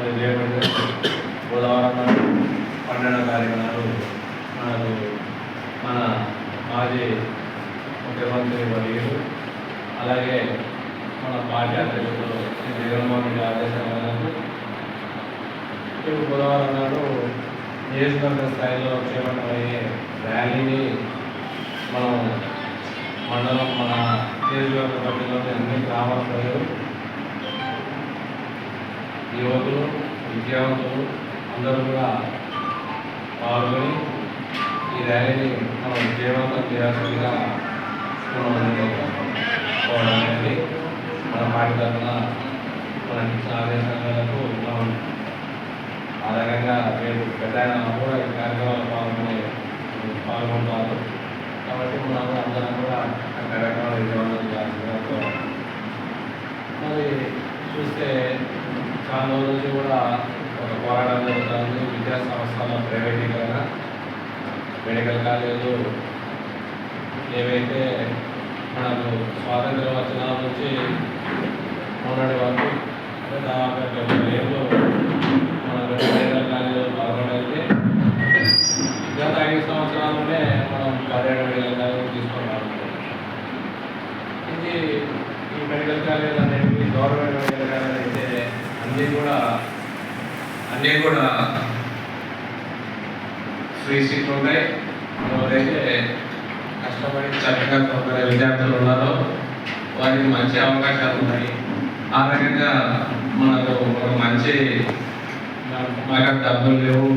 మరి రేపటి బుధవారం పన్నెండవ తారీఖు నాడు మనకు మన మాజీ ముఖ్యమంత్రి వర్యులు అలాగే మన పార్టీ అధ్యక్షుడు జగన్మోహన్ రెడ్డి ఆదేశాల మేరకు ఇప్పుడు బుధవారం నాడు నియోజకవర్గ స్థాయిలో చేపట్టబోయే ర్యాలీని మనం మండలం మన నియోజకవర్గ పరిధిలోని అన్ని గ్రామాల ప్రజలు యువకులు విద్యావంతులు అందరూ కూడా పాల్గొని ఈ ర్యాలీని మనం విజయవంతం చేయాల్సిందిగా మనం మన పార్టీ తరఫున మనకి ఇచ్చిన సంఘాలకు మనం ఆ రకంగా రేపు పెద్ద కూడా ఈ కార్యక్రమాలు పాల్గొనే పాల్గొంటారు కాబట్టి మనం అందరం కూడా ఆ కార్యక్రమాలు విజయవంతం చేయాల్సిందిగా కోరాలి. మరి చూస్తే చాలా రోజుల నుంచి కూడా ఒక పోరాటం జరుగుతుంది. విద్యా సంస్థల ప్రైవేటీకరణ. మెడికల్ కాలేజీలు ఏవైతే మనకు స్వాతంత్రం వచ్చిన నుంచి మొన్నటి వరకు దాదాపు డెబ్బై ఏళ్ళు మనకు మెడికల్ కాలేజీలు పాల్గొనైతే గత ఐదు సంవత్సరాలనే మనం పదిహేడు మెడికల్ కాలేజీలు తీసుకున్నాం. ఇది ఈ మెడికల్ కాలేజ్ అనేది గవర్నమెంట్ మెడికల్ కాలేజ్ అయితే అన్నీ కూడా అన్నీ కూడా ఫ్రీ సీట్లు ఉంటాయి ఎవరైతే కష్టపడి చక్కగా చదువుకునే విద్యార్థులు ఉన్నారో వారికి మంచి అవకాశాలు ఉన్నాయి. ఆ రకంగా మనకు ఒక మంచి మనకు డబ్బులు లేవు.